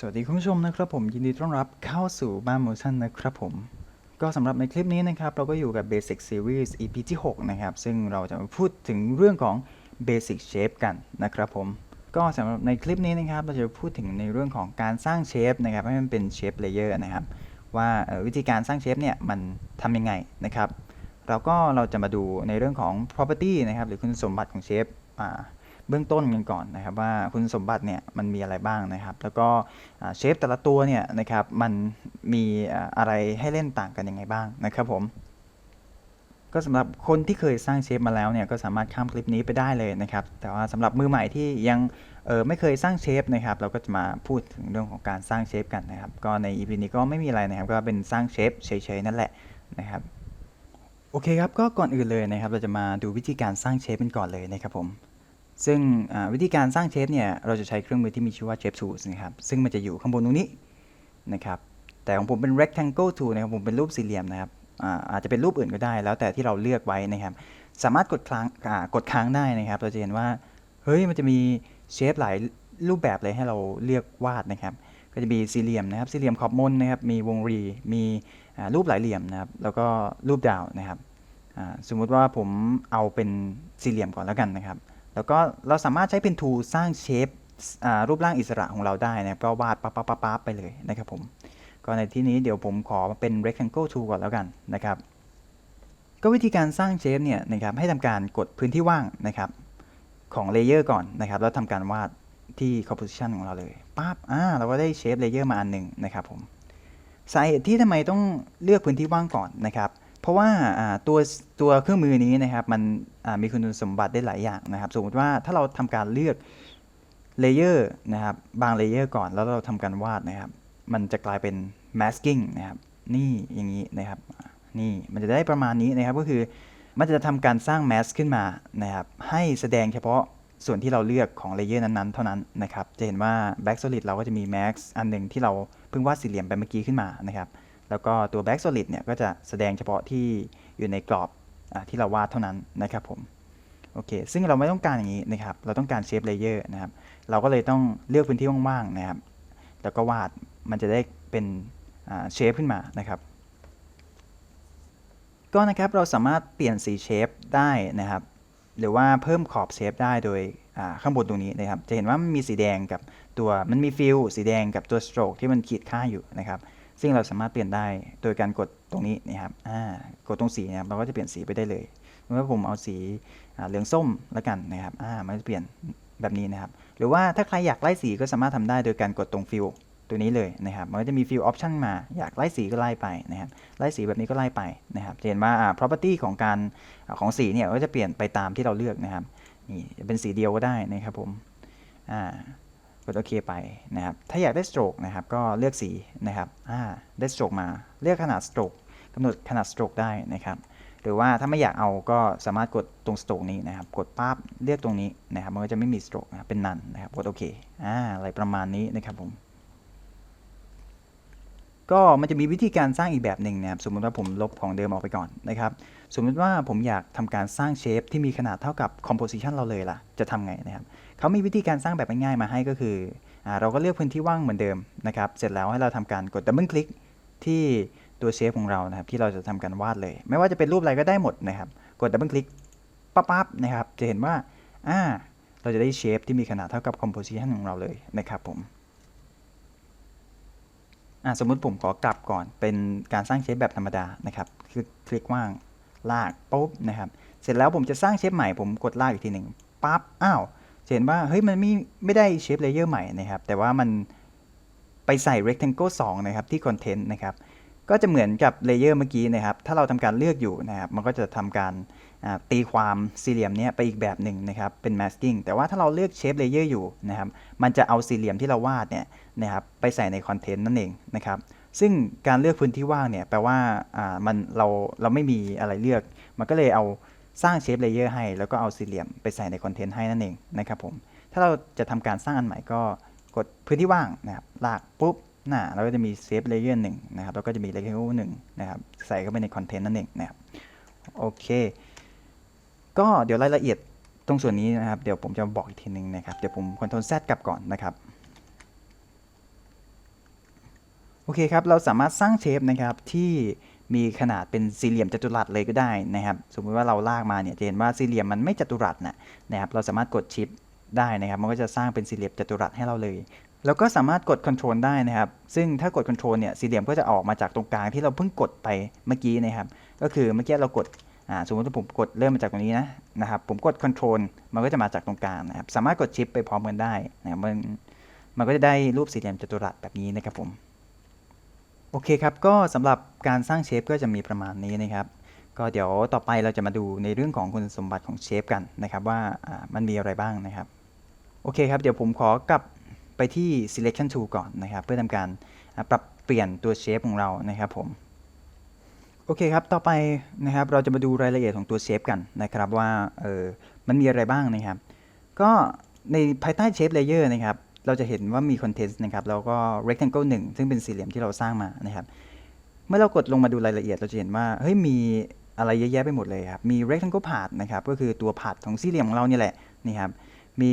สวัสดีคุณผู้ชมนะครับผมยินดีต้อนรับเข้าสู่บ้าน Motion นะครับผม ก็สำหรับในคลิปนี้นะครับ เราก็อยู่กับ Basic Series EP ที่ 6 นะครับ ซึ่งเราจะมาพูดถึงเรื่องของ Basic Shape กันนะครับผม ก็สำหรับในคลิปนี้นะครับ เราจะพูดถึงในเรื่องของการสร้างเชฟนะครับ ให้มันเป็นเชฟเลเยอร์นะครับ ว่าวิธีการสร้างเชฟเนี่ยมันทำยังไงนะครับแล้วก็เราจะมาดูในเรื่องของ property นะครับหรือคุณสมบัติของเชฟอ่า เบื้องต้นกันก่อนนะครับว่าคุณสมบัติเนี่ยมันมีอะไรบ้างนะครับ แล้วก็เชฟแต่ละตัวเนี่ยนะครับมันมีอะไรให้เล่นต่างกันยังไงบ้างนะครับผมก็สำหรับคนที่เคยสร้างเชฟมาแล้วเนี่ยก็สามารถข้ามคลิปนี้ไปได้เลยนะครับ แต่ว่าสำหรับมือใหม่ที่ยังเออไม่เคยสร้างเชฟนะครับ เราก็จะมาพูดถึงเรื่องของการสร้างเชฟกันนะครับ ก็ใน EP นี้ก็ไม่มีอะไรนะครับ ก็เป็นสร้างเชฟเฉยๆนั่นแหละนะครับ โอเคครับ ก็ก่อนอื่นเลยนะครับ เราจะมาดูวิธีการสร้างเชฟกันก่อนเลยนะครับผม ซึ่งวิธีการสร้างเชฟเนี่ยเราจะใช้เครื่องมือที่มีชื่อว่า Shape Tools นะครับซึ่งมันจะอยู่ข้างบนตรงนี้นะครับแต่ของผมเป็น rectangle tool นะครับผมเป็นรูปสี่เหลี่ยมนะครับอาอาจจะเป็นรูปอื่นก็ได้ แล้วแต่ที่เราเลือกไว้นะครับ สามารถกดค้างกดค้างได้นะครับ เราจะเห็นว่าเฮ้ยมันจะมีเชฟหลายรูปแบบเลยให้เราเลือกวาดนะครับ ก็จะมีสี่เหลี่ยมนะครับสี่เหลี่ยมขอบมนนะครับมีวงรีมีรูปหลายเหลี่ยมนะครับแล้วก็รูปดาวนะครับสมมุติว่าผมเอาเป็นสี่เหลี่ยมก่อนแล้วกันนะครับ แล้วก็เราสามารถใช้เป็น tool สร้างเชฟรูปร่างอิสระของเราได้นะก็วาดปั๊บปั๊บปั๊บปั๊บไปเลยนะครับผมก็ในที่นี้เดี๋ยวผมขอเป็น rectangle tool ก่อนแล้วกันนะครับ ก็วิธีการสร้างเชฟเนี่ยนะครับให้ทำการกดพื้นที่ว่างนะครับของเลเยอร์ก่อนนะครับแล้วทำการวาดที่ composition ของเราเลยปั๊บอ่าเราก็ได้เชฟเลเยอร์มาอันหนึ่งนะครับผมสาเหตุที่ทำไมต้องเลือกพื้นที่ว่างก่อนนะครับเราะว่าตัวตัวเครื่องมือนี้นะครับมันมีคุณสมบัติได้หลายอย่างนะครับ สมมติว่าถ้าเราทำการเลือกเลเยอร์นะครับบางเลเยอร์ก่อนแล้วเราทำการวาดนะครับ มันจะกลายเป็น masking นะครับนี่อย่างนี้นะครับนี่มันจะได้ประมาณนี้นะครับก็คือมันจะทำการสร้าง mask ขึ้นมานะครับให้แสดงเฉพาะส่วนที่เราเลือกของเลเยอร์นั้นๆ เท่านั้นนะครับ จะเห็นว่า back solid เราก็จะมี mask อันหนึ่งที่เราเพิ่งวาดสี่เหลี่ยมไปเมื่อกี้ขึ้นมานะครับ แล้วก็ตัว back solid เนี่ยก็จะแสดงเฉพาะที่อยู่ในกรอบอที่เราวาดเท่านั้นนะครับผมโอเค ซึ่งเราไม่ต้องการอย่างนี้นะครับ เราต้องการเชฟเลเยอร์นะครับ เราก็เลยต้องเลือกพื้นที่ว่างๆนะครับ แล้วก็วาด มันจะได้เป็นเชฟขึ้นมานะครับ ก็นะครับเราสามารถเปลี่ยนสีเชฟได้นะครับ หรือว่าเพิ่มขอบเชฟได้โดยข้างบนตรงนี้นะครับ จะเห็นว่ามันมีสีแดงกับตัว มันมีฟิลสีแดงกับตัวสโตรกที่มันขีดค่าอยู่นะครับ ซึ่งเราสามารถเปลี่ยนได้โดยการกดตรงนี้นะครับอ่ากดตรงสีนะครับเราก็จะเปลี่ยนสีไปได้เลยเมื่อผมเอาสีเหลืองส้มแล้วกันนะครับอ่ามันจะเปลี่ยนแบบนี้นะครับ หรือว่าถ้าใครอยากไล่สีก็สามารถทำได้โดยการกดตรงฟิลตัวนี้เลยนะครับ มันจะมีฟิลออปชันมา อยากไล่สีก็ไล่ไปนะครับ ไล่สีแบบนี้ก็ไล่ไปนะครับเห็นว่าอ่า property ของการของสีเนี่ยก็จะเปลี่ยนไปตามที่เราเลือกนะครับ นี่เป็นสีเดียวก็ได้นะครับผม อ่า กดโอเคไปนะครับ ถ้าอยากได้สโตรกนะครับ ก็เลือกสีนะครับอ่าได้สโตรกมา เลือกขนาดสโตรกกำหนดขนาดสโตรกได้นะครับ หรือว่าถ้าไม่อยากเอาก็สามารถกดตรงสโตรกนี้นะครับ กดปั๊บเลือกตรงนี้นะครับ มันก็จะไม่มีสโตรกนะเป็นนันนะครับ กดโอเคอ่าอะไรประมาณนี้นะครับผม ก็มันจะมีวิธีการสร้างอีกแบบหนึ่งนะครับ สมมติว่าผมลบของเดิมออกไปก่อนนะครับ สมมติว่าผมอยากทำการสร้างเชฟที่มีขนาดเท่ากับ composition เราเลยล่ะ จะทำไงนะครับ เขามีวิธีการสร้างแบบง่ายๆมาให้ก็คืออเราก็เลือกพื้นที่ว่างเหมือนเดิมนะครับ เสร็จแล้วให้เราทำการกดดับเบิลคลิกที่ตัวเชฟของเรานะครับ ที่เราจะทำการวาดเลย ไม่ว่าจะเป็นรูปอะไรก็ได้หมดนะครับ กดดับเบิลคลิกปั๊บๆนะครับ จะเห็นว่าอ่าเราจะได้เชฟที่มีขนาดเท่ากับ composition ของเราเลยนะครับผมสมมุติผมขอกลับก่อนเป็นการสร้างเชฟแบบธรรมดานะครับ คือคลิกว่างลากปุ๊บนะครับ เสร็จแล้วผมจะสร้างเชฟใหม่ผมกดลากอีกทีหนึ่งปั๊บอ้าว จะเห็นว่าเฮ้ยมันไม่ไม่ได้เชฟเลเยอร์ใหม่นะครับ แต่ว่ามันไปใส่ rectangle 2 นะครับ ที่ content นะครับ ก็จะเหมือนกับเลเยอร์เมื่อกี้นะครับ ถ้าเราทำการเลือกอยู่นะครับ มันก็จะทำการตีความสี่เหลี่ยมนี้ไปอีกแบบหนึ่งนะครับ เป็น masking แต่ว่าถ้าเราเลือกเชฟเลเยอร์อยู่นะครับ มันจะเอาสี่เหลี่ยมที่เราวาดเนี่ยนะครับ ไปใส่ในคอนเทนต์นั่นเองนะครับ ซึ่งการเลือกพื้นที่ว่างเนี่ยแปลว่าอ่ามันเราเราไม่มีอะไรเลือก มันก็เลยเอา สร้างเชฟเลเยอร์ให้ แล้วก็เอาสี่เหลี่ยมไปใส่ในคอนเทนต์ให้นั่นเองนะครับผม ถ้าเราจะทำการสร้างอันใหม่ก็กดพื้นที่ว่างนะครับ ลากปุ๊บหน่ะเราก็จะมีเซฟเลเยอร์หนึ่งนะครับ แล้วก็จะมีเลเยอร์หนึ่งนะครับ ใส่เข้าไปในคอนเทนต์นั่นเองนะครับ โอเค ก็เดี๋ยวรายละเอียดตรงส่วนนี้นะครับ เดี๋ยวผมจะบอกอีกทีหนึ่งนะครับ เดี๋ยวผมคอนโทรล Z กลับก่อนนะครับโอเคครับ เราสามารถสร้างเชฟนะครับที่ มีขนาดเป็นสี่เหลี่ยมจัตุรัสเลยก็ได้นะครับ สมมุติว่าเราลากมาเนี่ยจะเห็นว่าสี่เหลี่ยมมันไม่จัตุรัสนะนะครับ เราสามารถกดชิปได้นะครับ มันก็จะสร้างเป็นสี่เหลี่ยมจัตุรัสให้เราเลย แล้วก็สามารถกด Ctrl ได้นะครับ ซึ่งถ้ากด Ctrl เนี่ย สี่เหลี่ยมก็จะออกมาจากตรงกลางที่เราเพิ่งกดไปเมื่อกี้นะครับ ก็คือเมื่อกี้เรากดอ่าสมมติว่าผมกดเริ่มมาจากตรงนี้นะนะครับ ผมกด Ctrl มันก็จะมาจากตรงกลางนะครับ สามารถกดชิปไปพร้อมกันได้นะครับมันมันก็จะได้รูปสี่เหลี่ยมจัตุรัสแบบนี้นะครับผม โอเคครับ ก็สำหรับการสร้างเชฟก็จะมีประมาณนี้นะครับ ก็เดี๋ยวต่อไปเราจะมาดูในเรื่องของคุณสมบัติของเชฟกันนะครับ ว่ามันมีอะไรบ้างนะครับ โอเคครับ เดี๋ยวผมขอกลับไปที่ selection tool ก่อนนะครับ เพื่อทำการปรับเปลี่ยนตัวเชฟของเรานะครับผมโอเคครับ ต่อไปนะครับ เราจะมาดูรายละเอียดของตัวเชฟกันนะครับว่าเออมันมีอะไรบ้างนะครับ ก็ในภายใต้เชฟเลเยอร์นะครับ เราจะเห็นว่ามีคอนเทนต์นะครับ แล้วก็ rectangle 1 ซึ่งเป็นสี่เหลี่ยมที่เราสร้างมานะครับ เมื่อเรากดลงมาดูรายละเอียดเราจะเห็นว่า เฮ้ย มีอะไรเยอะแยะไปหมดเลยครับ มี rectangle part นะครับ ก็คือตัว part ของสี่เหลี่ยมของเราเนี่ยแหละนี่ครับ มี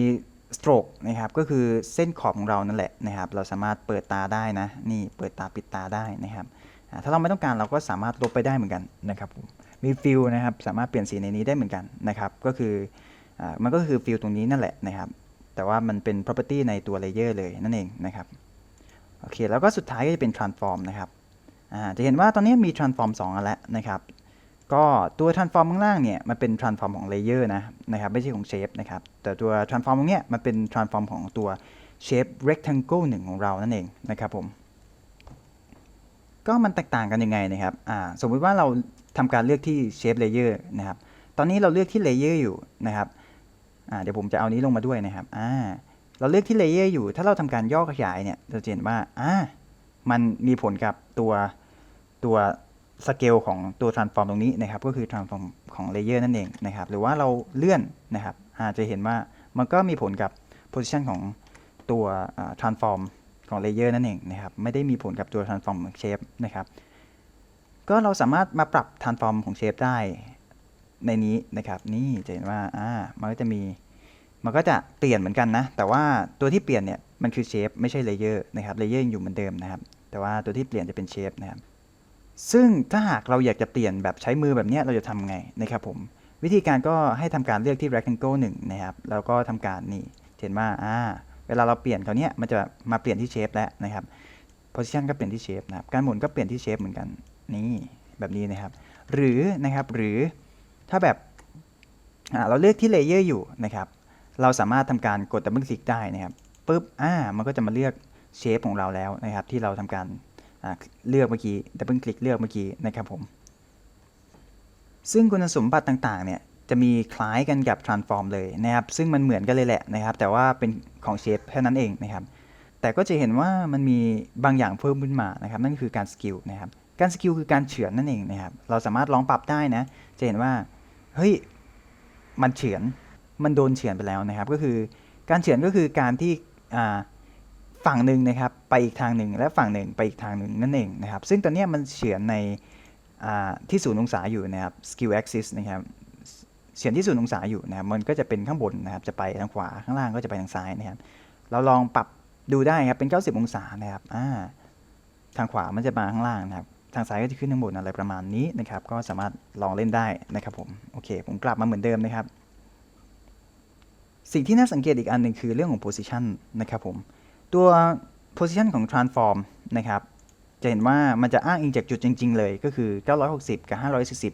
stroke นะครับ ก็คือเส้นขอบของเรานั่นแหละนะครับ เราสามารถเปิดตาได้นะ นี่ เปิดตาปิดตาได้นะครับ ถ้าเราไม่ต้องการเราก็สามารถลบไปได้เหมือนกันนะครับ มี fill นะครับ สามารถเปลี่ยนสีในนี้ได้เหมือนกันนะครับ ก็คืออมันก็คือ fill ตรงนี้นั่นแหละนะครับ แต่ว่ามันเป็น property ในตัว layer เลยนั่นเองนะครับโอเคแล้วก็สุดท้ายก็จะเป็น transform นะครับจะเห็นว่าตอนนี้มี transform 2อันแล้วนะครับ ก็ตัว transform ข้างล่างเนี่ยมันเป็น transform ของ layer นะนะครับไม่ใช่ของ shape นะครับแต่ตัว transform ตรงเนี้ยมันเป็น transform ของตัว shape rectangle 1 ของเรานั่นเองนะครับผมก็มันแตกต่างกันยังไงนะครับสมมุติว่าเราทำการเลือกที่ shape layer นะครับตอนนี้เราเลือกที่ layer อยู่นะครับ เดี๋ยวผมจะเอานี้ลงมาด้วยนะครับอ่าเราเลือกที่ layer อยู่ ถ้าเราทำการย่อขยายเนี่ยเราจะเห็นว่าอ่ามันมีผลกับตัวตัวสเกลของตัว transform ตรงนี้นะครับ ก็คือ transform ของ layer นั่นเองนะครับ หรือว่าเราเลื่อนนะครับอาจจะเห็นว่ามันก็มีผลกับ position ของตัวอ่า transform ของ layer นั่นเองนะครับ ไม่ได้มีผลกับตัว transform ของ shape นะครับ ก็เราสามารถมาปรับ transform ของ shape ได้ ในนี้นะครับ นี่จะเห็นว่าอ่ามันก็จะมี มันก็จะเปลี่ยนเหมือนกันนะ แต่ว่าตัวที่เปลี่ยนเนี่ยมันคือเชฟไม่ใช่เลเยอร์นะครับเลเยอร์ยังอยู่เหมือนเดิมนะครับ แต่ว่าตัวที่เปลี่ยนจะเป็นเชฟนะครับ ซึ่งถ้าหากเราอยากจะเปลี่ยนแบบใช้มือแบบนี้เราจะทำไงนะครับผม วิธีการก็ให้ทำการเลือกที่ rectangle 1นะครับ แล้วก็ทำการนี่เห็นว่าอ่า เวลาเราเปลี่ยนเขาวเนี้ยมันจะมาเปลี่ยนที่เชฟแล้วนะครับ position ก็เปลี่ยนที่เชฟนะครับ การหมุนก็เปลี่ยนที่เชฟเหมือนกัน นี่แบบนี้นะครับ หรือนะครับ หรือ ถ้าแบบเราเลือกที่เลเยอร์อยู่นะครับ เราสามารถทำการกดดับเบิลคลิกได้นะครับปุ๊บอ่ามันก็จะมาเลือกเชฟของเราแล้วนะครับ ที่เราทำการเลือกเมื่อกี้ดับเบิลคลิกเลือกเมื่อกี้นะครับผม ซึ่งคุณสมบัติต่างๆเนี่ยจะมีคล้ายกันกับ transform เลยนะครับ ซึ่งมันเหมือนกันเลยแหละนะครับ แต่ว่าเป็นของเชฟแค่นั้นเองนะครับ แต่ก็จะเห็นว่ามันมีบางอย่างเพิ่มขึ้นมานะครับ นั่นคือการสกิลนะครับ การสกิลคือการเฉือนนั่นเองนะครับ เราสามารถลองปรับได้นะ จะเห็นว่า เฮ้ยมันเฉือนมันโดนเฉือนไปแล้วนะครับ ก็คือการเฉือนก็คือการที่ฝั่งหนึ่งนะครับ ไปอีกทางหนึ่งและฝั่งหนึ่งไปอีกทางหนึ่งนั่นเองนะครับ ซึ่งตอนนี้มันเฉือนในที่ศูนย์องศาอยู่นะครับ skill axis นะครับเฉือนที่ศูนย์องศาอยู่นะครับมันก็จะเป็นข้างบนนะครับ จะไปทางขวาข้างล่างก็จะไปทางซ้ายนะครับ เราลองปรับดูได้ครับเป็น 90 องศานะครับอ่าทางขวามันจะมาข้างล่างนะครับ ทางซ้ายก็จะขึ้นข้างบนอะไรประมาณนี้นะครับ ก็สามารถลองเล่นได้นะครับผม โอเค ผมกลับมาเหมือนเดิมนะครับ สิ่งที่น่าสังเกตอีกอันหนึ่งคือเรื่องของ position นะครับผม ตัว position ของ transform นะครับ จะเห็นว่ามันจะอ้างอิงจากจุดจริง ๆ เลย ก็คือ 960 กับ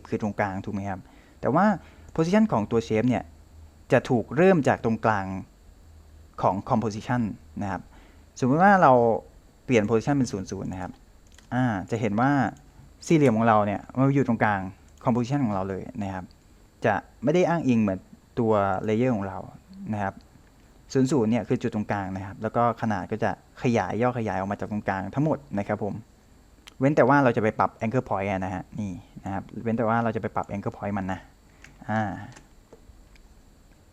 540 คือตรงกลางถูกไหมครับ แต่ว่า position ของตัว shape เนี่ย จะถูกเริ่มจากตรงกลางของ composition นะครับ สมมติว่าเราเปลี่ยน position เป็น 00 นะครับ อ่าจะเห็นว่าสี่เหลี่ยมของเราเนี่ยมันอยู่ตรงกลาง composition ของเราเลยนะครับ จะไม่ได้อ้างอิงเหมือนตัว layer ของเรานะครับศูนย์ศูนย์เนี่ยคือจุดตรงกลางนะครับ แล้วก็ขนาดก็จะขยายย่อขยายออกมาจากตรงกลางทั้งหมดนะครับผม เว้นแต่ว่าเราจะไปปรับ anchor point อะนะฮะนี่นะครับ เว้นแต่ว่าเราจะไปปรับ anchor point มันนะอ่า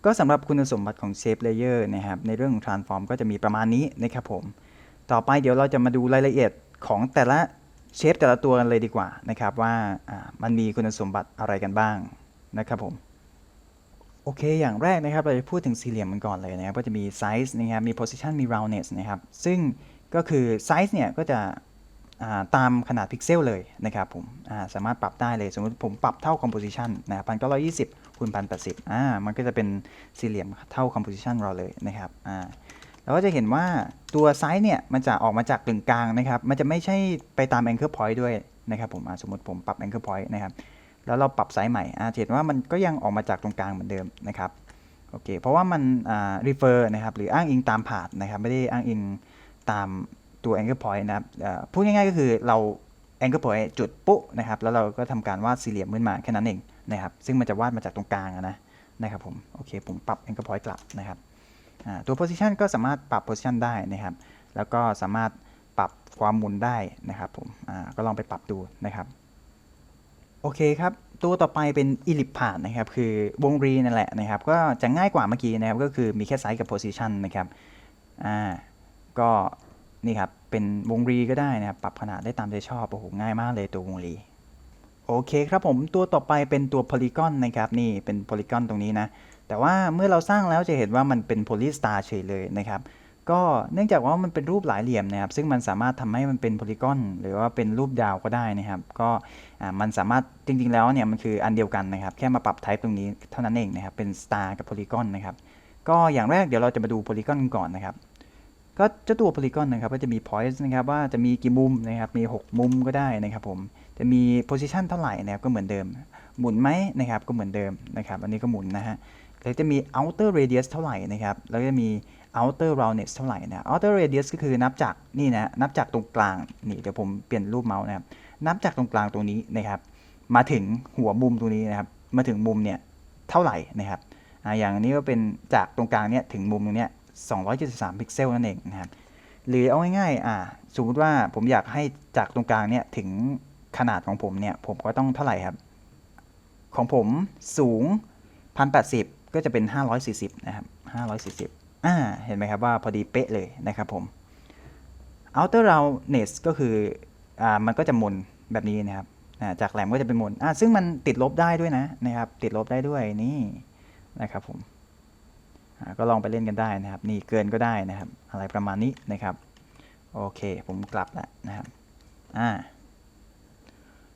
ก็สำหรับคุณสมบัติของ shape layer นะครับ ในเรื่องของ transform ก็จะมีประมาณนี้นะครับผม ต่อไปเดี๋ยวเราจะมาดูรายละเอียด ของแต่ละเชฟแต่ละตัวกันเลยดีกว่านะครับว่ามันมีคุณสมบัติอะไรกันบ้างนะครับผมโอเค อย่างแรกนะครับเราจะพูดถึงสี่เหลี่ยมมันก่อนเลยนะครับก็จะมี size นะครับมี position มี roundness นะครับซึ่งก็คือ size เนี่ยก็จะาตามขนาดพิกเซลเลยนะครับผมาสามารถปรับได้เลย สมมติผมปรับเท่า composition นะครับพันเก้าร้อยยี่สิบคูณพันแปดสิบอ่ามันก็จะเป็นสี่เหลี่ยมเท่า composition เราเลยนะครับอ่า เราก็จะเห็นว่าตัวไซส์เนี่ยมันจะออกมาจากกึ่งกลางนะครับ มันจะไม่ใช่ไปตาม anchor point ด้วยนะครับผมสมมติผมปรับ anchor point นะครับ แล้วเราปรับไซส์ใหม่อาจะเห็นว่ามันก็ยังออกมาจากตรงกลางเหมือนเดิมนะครับโอเคเพราะว่ามันอ่า refer นะครับหรืออ้างอิงตามผาดนะครับไม่ได้อ้างอิงตามตัว anchor point นะครับพูดง่ายๆก็คือเรา anchor point จุดปุ๊นะครับแล้วเราก็ทำการวาดสี่เหลี่ยมขึ้นมาแค่นั้นเองนะครับซึ่งมันจะวาดมาจากตรงกลางนะนะครับผมโอเคผมปรับ anchor point กลับนะครับ ตัว position ก็สามารถปรับ position ได้นะครับ แล้วก็สามารถปรับความหมุนได้นะครับผมก็ลองไปปรับดูนะครับ โอเคครับ ตัวต่อไปเป็น ellipse ผ่านนะครับ คือวงรีนั่นแหละนะครับ ก็จะง่ายกว่าเมื่อกี้นะครับ ก็คือมีแค่ไซส์กับ position นะครับ อ่า ก็นี่ครับ เป็นวงรีก็ได้นะครับ ปรับขนาดได้ตามใจชอบ โอ้โห ง่ายมากเลยตัววงรี โอเคครับผม ตัวต่อไปเป็นตัว polygon นะครับ นี่เป็น polygon ตรงนี้นะ แต่ว่าเมื่อเราสร้างแล้วจะเห็นว่ามันเป็น polystar เฉยเลยนะครับ ก็เนื่องจากว่ามันเป็นรูปหลายเหลี่ยมนะครับ ซึ่งมันสามารถทำให้มันเป็นโพลีกอนหรือว่าเป็นรูปดาวก็ได้นะครับ ก็มันสามารถจริงๆแล้วเนี่ยมันคืออันเดียวกันนะครับ แค่มาปรับ type ตรงนี้เท่านั้นเองนะครับ เป็น star กับโพลีกอนนะครับ ก็อย่างแรกเดี๋ยวเราจะมาดูโพลีกอนก่อนนะครับ ก็เจ้าตัวโพลีกอนนะครับก็จะมี points นะครับว่าจะมีกี่มุมนะครับ มี 6 มุมก็ได้นะครับผม จะมี position เท่าไหร่นะครับก็เหมือนเดิม หมุนไหมนะครับก็เหมือนเดิมนะครับ อันนี้ก็หมุนนะฮะ แล้วจะมี outer radius เท่าไหร่นะครับ แล้วก็จะมี outer roundness เท่าไหร่นะ outer radius ก็คือนับจากนี่นะ นับจากตรงกลาง นี่เดี๋ยวผมเปลี่ยนรูปเมาส์นะครับ นับจากตรงกลางตรงนี้นะครับ มาถึงหัวมุมตรงนี้นะครับ มาถึงมุมเนี่ยเท่าไหร่นะครับออย่างนนี้ก็เป็นจากตรงกลางเนี่ยถึงมุมตรงเนี้ย273 พิกเซลนั่นเองนะครับ หรือเอาง่ายๆอ่าสมมติว่าผมอยากให้จากตรงกลางเนี่ยถึงขนาดของผมเนี่ย ผมก็ต้องเท่าไหร่ครับ ของผมสูง 1080 ก็จะเป็น 540 นะครับ 540 อ่า เห็นไหมครับว่าพอดีเป๊ะเลยนะครับผม outer roundness ก็คือ อ่า มันก็จะหมุนแบบนี้นะครับอ่าจากแหลมก็จะเป็นหมุนอ่าซึ่งมันติดลบได้ด้วยนะนะครับ ติดลบได้ด้วยนี่นะครับผมอ่าก็ลองไปเล่นกันได้นะครับ นี่เกินก็ได้นะครับ อะไรประมาณนี้นะครับ โอเค ผมกลับแล้วนะครับ อ่า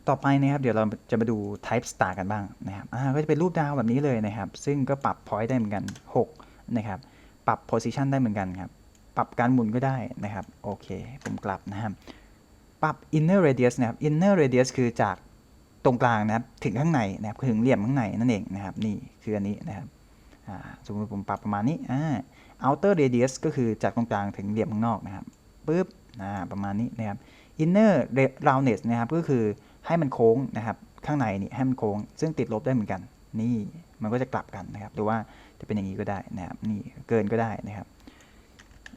ต่อไปนะครับ เดี๋ยวเราจะมาดู type star กันบ้างนะครับก็จะเป็นรูปดาวแบบนี้เลยนะครับ ซึ่งก็ปรับ point ได้เหมือนกัน 6 นะครับ ปรับ position ได้เหมือนกันครับ ปรับการหมุนก็ได้นะครับ โอเค ผมกลับนะครับปรับ inner radius นะครับ inner radius คือจากตรงกลางนะครับ ถึงข้างในนะครับ ถึงเหลี่ยมข้างในนั่นเองนะครับ นี่คืออันนี้นะครับสมมติผมปรับประมาณนี้อ่า outer radius ก็คือจากตรงกลางถึงเหลี่ยมข้างนอกนะครับ ปึ๊บอ่าประมาณนี้นะครับ inner roundness นะครับ ก็คือ ให้มันโค้งนะครับ ข้างในนี่ให้มันโค้ง ซึ่งติดลบได้เหมือนกัน นี่มันก็จะกลับกันนะครับหรือว่าจะเป็นอย่างนี้ก็ได้นะครับนี่เกินก็ได้นะครับ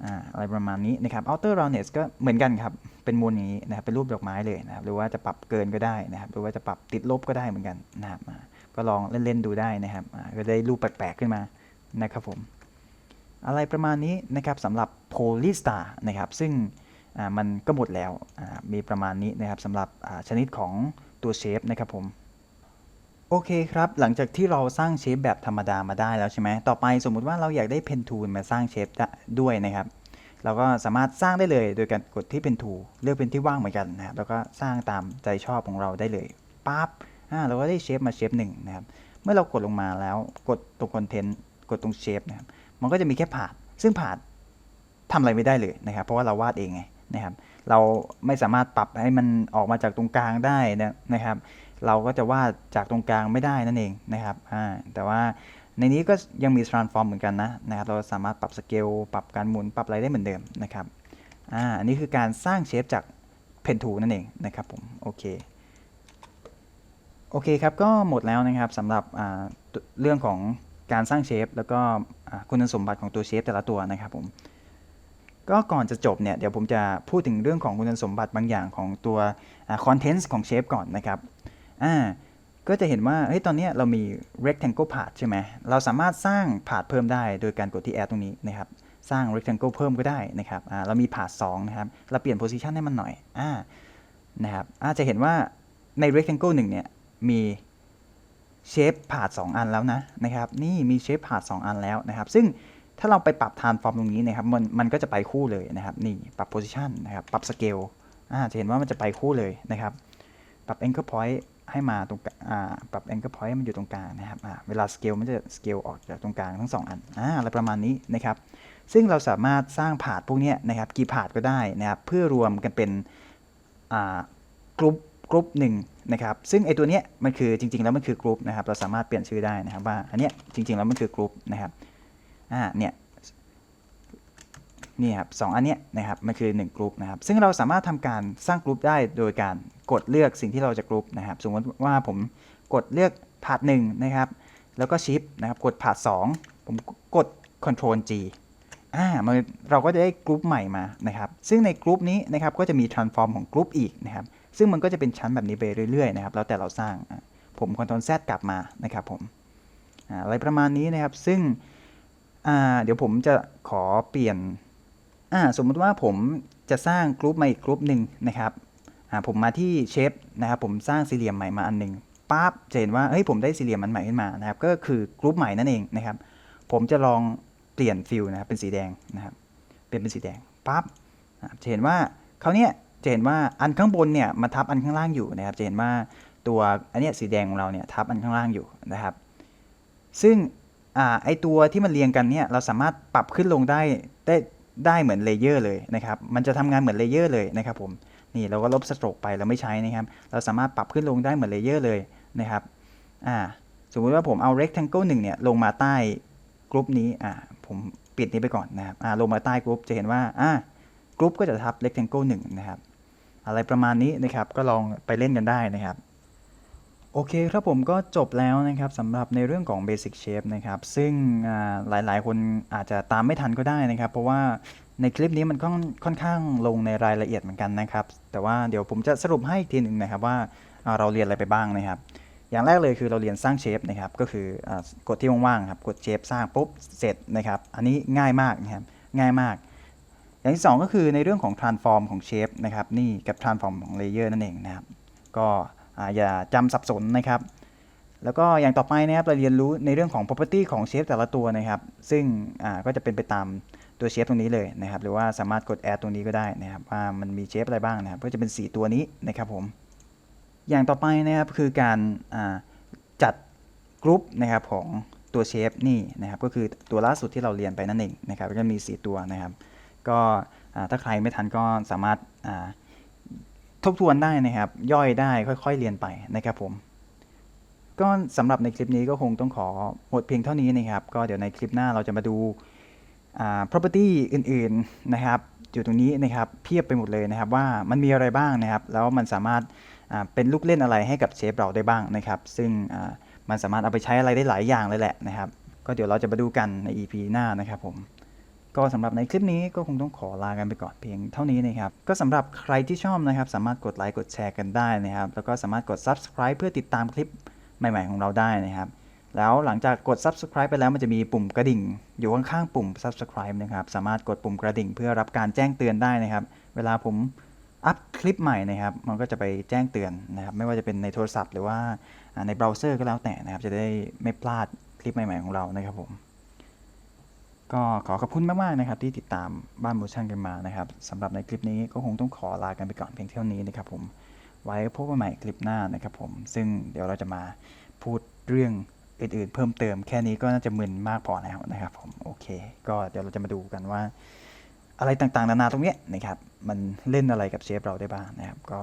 อ่าอะไรประมาณนี้นะครับ outer roundness ก็เหมือนกันครับ เป็นมูลอย่างนี้นะครับ เป็นรูปดอกไม้เลยนะครับ หรือว่าจะปรับเกินก็ได้นะครับ หรือว่าจะปรับติดลบก็ได้เหมือนกันนะครับ ก็ลองเล่นๆดูได้นะครับ ก็ได้รูปแปลกๆขึ้นมานะครับผม อะไรประมาณนี้นะครับสำหรับ Polystar นะครับ ซึ่ง มันก็หมดแล้วมีประมาณนี้นะครับสำหรับชนิดของตัวเชฟนะครับผมโอเคครับ หลังจากที่เราสร้างเชฟแบบธรรมดามาได้แล้วใช่ไหมต่อไปสมมุติว่าเราอยากได้เพนทูลมาสร้างเชฟด้วยนะครับ เราก็สามารถสร้างได้เลยโดยการกดที่เป็นทูเลือกเป็นที่ว่างเหมือนกันนะครับแล้วก็สร้างตามใจชอบของเราได้เลยปั๊บเราก็ได้เชฟมาเชฟหนึ่งนะครับ เมื่อเรากดลงมาแล้วกดตรงคอนเทนต์กดตรงเชฟนะครับ มันก็จะมีแค่ผาด ซึ่งผาดทำอะไรไม่ได้เลยนะครับ เพราะว่าเราวาดเองไง นะครับเราไม่สามารถปรับให้มันออกมาจากตรงกลางได้นะนะครับ เราก็จะวาดจากตรงกลางไม่ได้นั่นเองนะครับแต่ว่าในนี้ก็ยังมี transform เหมือนกันนะนะครับเราสามารถปรับสเกลปรับการหมุนปรับอะไรได้เหมือนเดิมนะครับอ่าอันนี้คือการสร้างเชฟจากเพนทูนั่นเองนะครับผมโอเคโอเคครับก็หมดแล้วนะครับสำหรับเรื่องของการสร้างเชฟแล้วก็คุณสมบัติของตัวเชฟแต่ละตัวนะครับผม ก็ก่อนจะจบเนี่ยเดี๋ยวผมจะพูดถึงเรื่องของคุณสมบัติบางอย่างของตัวคอนเทนต์ของเชฟก่อนนะครับอ่าก็จะเห็นว่าเฮ้ยตอนนี้เรามี rectangle part ใช่ไหมเราสามารถสร้าง part เพิ่มได้โดยการกดที่ add ตรงนี้นะครับสร้าง rectangle เพิ่มก็ได้นะครับอ่าเรามี part 2นะครับเราเปลี่ยน position ให้มันหน่อยอ่านะครับอาจะเห็นว่าใน rectangle 1เนี่ยมี shape part 2อันแล้วนะนะครับนี่มี shape part 2อันแล้วนะครับซึ่ง ถ้าเราไปปรับ transform ตรงนี้นะครับมันมันก็จะไปคู่เลยนะครับนี่ปรับ position นะครับปรับ scale อ่าจะเห็นว่ามันจะไปคู่เลยนะครับ ปรับ anchor point ให้มาตรงอ่าปรับ anchor point ให้มันอยู่ตรงกลางนะครับอ่าเวลา scale มันจะ scale ออกจากตรงกลางทั้งสองอันอ่าอะไรประมาณนี้นะครับ ซึ่งเราสามารถสร้างผาดพวกเนี้ยนะครับกี่ผาดก็ได้นะครับเพื่อรวมกันเป็นอ่ากรุ๊ปกรุ๊ปหนึ่งนะครับซึ่งไอตัวเนี้ยมันคือจริง ๆ แล้วมันคือกรุ๊ปนะครับเราสามารถเปลี่ยนชื่อได้นะครับว่าอันเนี้ยจริง ๆ แล้วมันคือกรุ๊ปนะครับ อ่าเนี่ยนี่ครับสองอันเนี้ยนะครับมันคือ1กลุ่มนะครับซึ่งเราสามารถทำการสร้างกลุ่มได้โดยการกดเลือกสิ่งที่เราจะกลุ่มนะครับสมมติว่าผมกดเลือกพาร์ทหนึ่งนะครับแล้วก็ชิปนะครับกดพาร์ทสองผมกด Ctrl G อ่ามันเราก็จะได้กลุ่มใหม่มานะครับซึ่งในกลุ่มนี้นะครับก็จะมี transform ของกลุ่มอีกนะครับซึ่งมันก็จะเป็นชั้นแบบนี้ไปเรื่อยๆนะครับแล้วแต่เราสร้างผม Ctrl Z กลับมานะครับผมอะไรประมาณนี้นะครับซึ่ง เดี๋ยวผมจะขอเปลี่ยนอ่าสมมติว่าผมจะสร้างกรุ๊ปมาอีกกรุ๊ปหนึ่งนะครับอ่าผมมาที่เชฟนะครับผมสร้างสี่เหลี่ยมใหม่มาอันหนึ่งปั๊บจะเห็นว่าเฮ้ยผมได้สี่เหลี่ยมมันใหม่ขึ้นมานะครับ ก็คือกรุ๊ปใหม่นั่นเองนะครับ ผมจะลองเปลี่ยนฟิลนะครับเป็นสีแดงนะครับ เปลี่ยนเป็นสีแดงปั๊บอ่าจะเห็นว่าเขาเนี้ยจะเห็นว่าอันข้างบนเนี่ยมาทับอันข้างล่างอยู่นะครับ จะเห็นว่าตัวอันเนี้ยสีแดงของเราเนี่ยทับอันข้างล่างอยู่นะครับ ซึ่ง อ่าไอตัวที่มันเรียงกันเนี่ยเราสามารถปรับขึ้นลงได้ได้ได้เหมือนเลเยอร์เลยนะครับมันจะทำงานเหมือนเลเยอร์เลยนะครับผมนี่เราก็ลบสโตรกไปเราไม่ใช้นะครับเราสามารถปรับขึ้นลงได้เหมือนเลเยอร์เลยนะครับอ่าสมมุติว่าผมเอา rectangle 1เนี่ยลงมาใต้กรุ๊ปนี้อ่าผมปิดนี้ไปก่อนนะครับอ่าลงมาใต้กรุ๊ปจะเห็นว่าอ่ากรุ๊ปก็จะทับ rectangle 1นะครับอะไรประมาณนี้นะครับก็ลองไปเล่นกันได้นะครับ โอเคครับผมก็จบแล้วนะครับสำหรับในเรื่องของ Basic Shape นะครับ ซึ่งอ่าหลายๆ คนอาจจะตามไม่ทันก็ได้นะครับ เพราะว่าในคลิปนี้มันค่อนค่อนข้างลงในรายละเอียดเหมือนกันนะครับ แต่ว่าเดี๋ยวผมจะสรุปให้อีกทีหนึ่งนะครับว่าเราเรียนอะไรไปบ้างนะครับ อย่างแรกเลยคือเราเรียนสร้างเชฟนะครับ ก็คืออกดที่ว่างๆครับ กดเชฟสร้างปุ๊บเสร็จนะครับ อันนี้ง่ายมากนะครับ ง่ายมาก อย่างที่สองก็คือในเรื่องของ transform ของเชฟนะครับ นี่กับ transform ของ layer นั่นเองนะครับ ก็ อย่าจำสับสนนะครับ แล้วก็อย่างต่อไปนะครับเราเรียนรู้ในเรื่องของ property ของเชฟแต่ละตัวนะครับ ซึ่งก็จะเป็นไปตามตัวเชฟตรงนี้เลยนะครับ หรือว่าสามารถกด add ตรงนี้ก็ได้นะครับ ว่ามันมีเชฟอะไรบ้างนะครับ ก็จะเป็น 4 ตัวนี้นะครับผม อย่างต่อไปนะครับคือการจัดกรุ๊ปนะครับของตัวเชฟนี่นะครับ ก็คือตัวล่าสุดที่เราเรียนไปนั่นเองนะครับ ก็จะมี 4 ตัวนะครับ ก็ถ้าใครไม่ทันก็สามารถ ทบทวนได้นะครับ ย่อยได้ค่อยๆเรียนไปนะครับผมก็สำหรับในคลิปนี้ก็คงต้องขอหมดเพียงเท่านี้นะครับ ก็เดี๋ยวในคลิปหน้าเราจะมาดูอ่า property อื่นๆนะครับอยู่ตรงนี้นะครับเพียบไปหมดเลยนะครับ ว่ามันมีอะไรบ้างนะครับ แล้วมันสามารถอ่าเป็นลูกเล่นอะไรให้กับเชฟเราได้บ้างนะครับ ซึ่งอ่ามันสามารถเอาไปใช้อะไรได้หลายอย่างเลยแหละนะครับ ก็เดี๋ยวเราจะมาดูกันใน EP หน้านะครับผม ก็สำหรับในคลิปนี้ก็คงต้องขอลากันไปก่อนเพียงเท่านี้นะครับ ก็สำหรับใครที่ชอบนะครับ สามารถกดไลค์กดแชร์กันได้นะครับ แล้วก็สามารถกด subscribe เพื่อติดตามคลิปใหม่ ๆ ของเราได้นะครับ แล้วหลังจากกด subscribe ไปแล้วมันจะมีปุ่มกระดิ่ง อยู่ข้างๆปุ่ม subscribe นะครับ สามารถกดปุ่มกระดิ่ง เพื่อรับการแจ้งเตือนได้นะครับ เวลาผมอัพคลิปใหม่นะครับ มันก็จะไปแจ้งเตือนนะครับ ไม่ว่าจะเป็นในโทรศัพท์ หรือว่าในเบราว์เซอร์ก็แล้วแต่นะครับ จะได้ไม่พลาดคลิปใหม่ ๆ ของเรานะครับผม ก็ขอขอบคุณมากๆนะครับที่ติดตามบ้านโมชั่นกันมานะครับสำหรับในคลิปนี้ก็คงต้องขอลากันไปก่อนเพียงเท่านี้นะครับผมไว้พบกันใหม่คลิปหน้านะครับผมซึ่งเดี๋ยวเราจะมาพูดเรื่องอื่นๆ เพิ่มเติมแค่นี้ก็น่าจะมึนมากพอแล้วนะครับผมโอเค ก็เดี๋ยวเราจะมาดูกันว่า อะไรต่างๆนานาตรงเนี้ยนะครับมันเล่นอะไรกับเชฟเราได้บ้างนะครับ ก็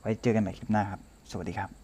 ไว้เจอกันใหม่คลิปหน้าครับ สวัสดีครับ